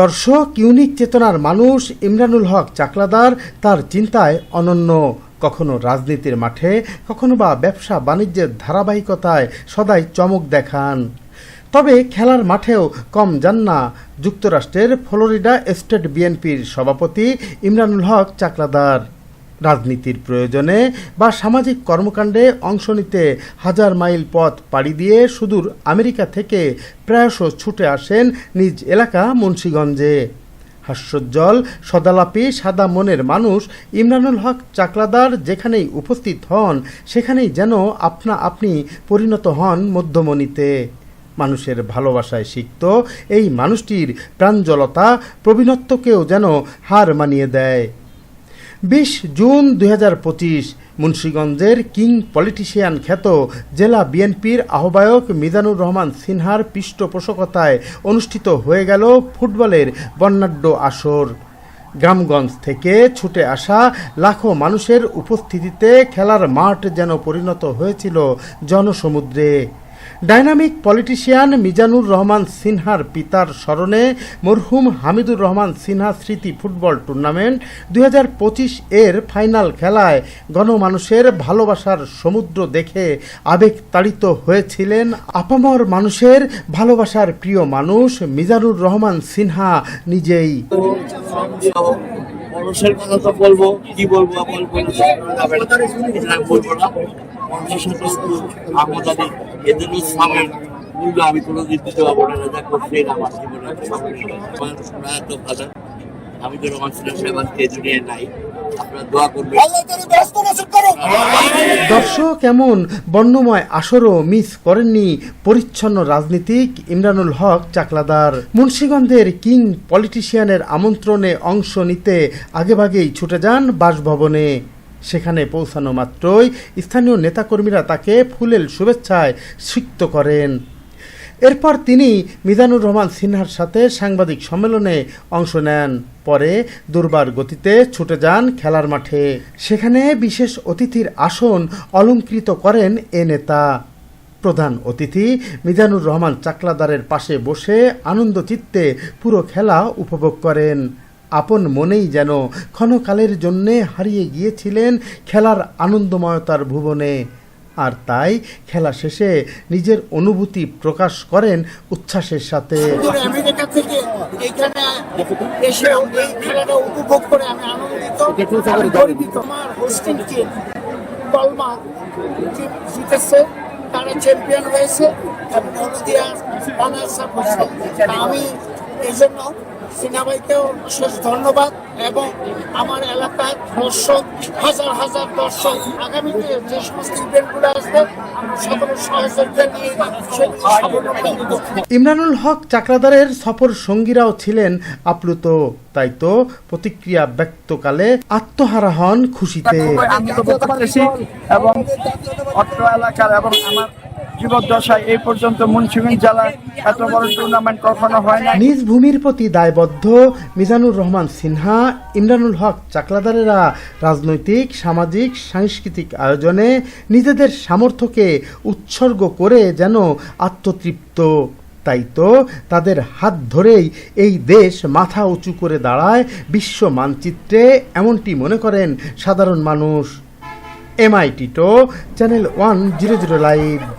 দর্শক, ইউনিক চেতনার মানুষ ইমরানুল হক চাকলাদার, তার চিন্তায় অনন্য। কখনো রাজনীতির মাঠে, কখনো বা ব্যবসা বাণিজ্যের ধারাবাহিকতায় সদাই চমক দেখান। তবে খেলার মাঠেও কম যান না যুক্তরাষ্ট্রের ফ্লোরিডা স্টেট বিএনপির সভাপতি ইমরানুল হক চাকলাদার। রাজনীতির প্রয়োজনে বা সামাজিক কর্মকাণ্ডে অংশ নিতে হাজার মাইল পথ পাড়ি দিয়ে সুদূর আমেরিকা থেকে প্রায়শ ছুটে আসেন নিজ এলাকা মুন্সীগঞ্জে। হাস্যোজ্জ্বল, সদালাপি, সাদা মনের মানুষ, ইমরানুল হক চাকলাদার যেখানেই উপস্থিত হন, সেখানেই যেন আপনা আপনি পরিণত হন মধ্যমণিতে। মানুষের ভালোবাসায় সিক্ত এই মানুষটির প্রাঞ্জলতা প্রবীণত্বকেও যেন হার মানিয়ে দেয়। বিশ জুন দুই হাজার পঁচিশ মুন্সীগঞ্জের কিং পলিটিশিয়ান খ্যাত জেলা বিএনপির আহ্বায়ক মিজানুর রহমান সিনহার পৃষ্ঠপোষকতায় অনুষ্ঠিত হয়ে গেল ফুটবলের বর্ণাঢ্য আসর। গ্রামগঞ্জ থেকে ছুটে আসা লাখো মানুষের উপস্থিতিতে খেলার মাঠ যেন পরিণত হয়েছিল জনসমুদ্রে। ডাইনামিক পলিটিশিয়ান মিজানুর রহমান সিনহার পিতার স্মরণে মরহুম হামিদুর রহমান সিনহা স্মৃতি ফুটবল টুর্নামেন্ট দু হাজার পঁচিশ এর ফাইনাল খেলায় গণমানুষের ভালোবাসার সমুদ্র দেখে আবেগ তাড়িত হয়েছিলেন আপামর মানুষের ভালোবাসার প্রিয় মানুষ মিজানুর রহমান সিনহা নিজেই। মানুষের কথা তো বলব, কি বলব আমি বলব না মূল্য আমি কোনোদিন দিতে পারব না আমার জীবনে প্রয়াত ভালো। আমি তো রোমান সিনহা সাহেব নাই। দর্শক এমন বর্ণময় আসরও মিস করেননি পরিচ্ছন্ন রাজনীতিক ইমরানুল হক চাকলাদার। মুন্সীগঞ্জের কিং পলিটিশিয়ানের আমন্ত্রণে অংশ নিতে আগেভাগেই ছুটে যান বাসভবনে। সেখানে পৌঁছানো মাত্রই স্থানীয় নেতাকর্মীরা তাকে ফুলেল শুভেচ্ছায় সিক্ত করেন। এরপর তিনি মিজানুর রহমান সিনহার সাথে সাংবাদিক সম্মেলনে অংশ নেন। পরে দুর্বার গতিতে ছুটে যান খেলার মাঠে। সেখানে বিশেষ অতিথির আসন অলঙ্কৃত করেন এ নেতা। প্রধান অতিথি মিজানুর রহমান চাকলাদারের পাশে বসে আনন্দ চিত্তে পুরো খেলা উপভোগ করেন। আপন মনেই যেন ক্ষণকালের জন্যে হারিয়ে গিয়েছিলেন খেলার আনন্দময়তার ভুবনে। আর তাই খেলা শেষে নিজের অনুভূতি প্রকাশ করেন উচ্ছ্বাসের সাথে। এই খেলাটা উপভোগ করে আমি আনন্দিত। জিতেছে, তারা চ্যাম্পিয়ন হয়েছে। আমি এই জন্য সিনাবাইকেও বিশেষ ধন্যবাদ এবং আমার এলাকার দর্শক হাজার হাজার দর্শক আগামীতে যে সমস্ত ইভেন্টগুলো আসবে ইমরানুল হক চাকরাদারের সফর সঙ্গীরাও ছিলেন আপ্লুত তাই তো প্রতিক্রিয়া ব্যক্তকালে আত্মহারা হন খুশিতে। এবং অত্র এলাকার এবং আমার জীবদ্দশায় এই পর্যন্ত মুন্সিগঞ্জ জেলায় এত বড় টুর্নামেন্ট কখনো হয় না নিজ ভূমির প্রতি দায়বদ্ধ মিজানুর রহমান সিনহা, ইমরানুল হক চাকলাদারেরা রাজনৈতিক, সামাজিক, সাংস্কৃতিক আয়োজনে নিজেদের সামর্থ্যকে উৎসর্গ করে যেন আত্মতৃপ্ত। তাই তো তাদের হাত ধরেই এই দেশ মাথা উঁচু করে দাঁড়ায় বিশ্ব মানচিত্রে, এমনটি মনে করেন সাধারণ মানুষ। এমআই Tito channel one zero zero live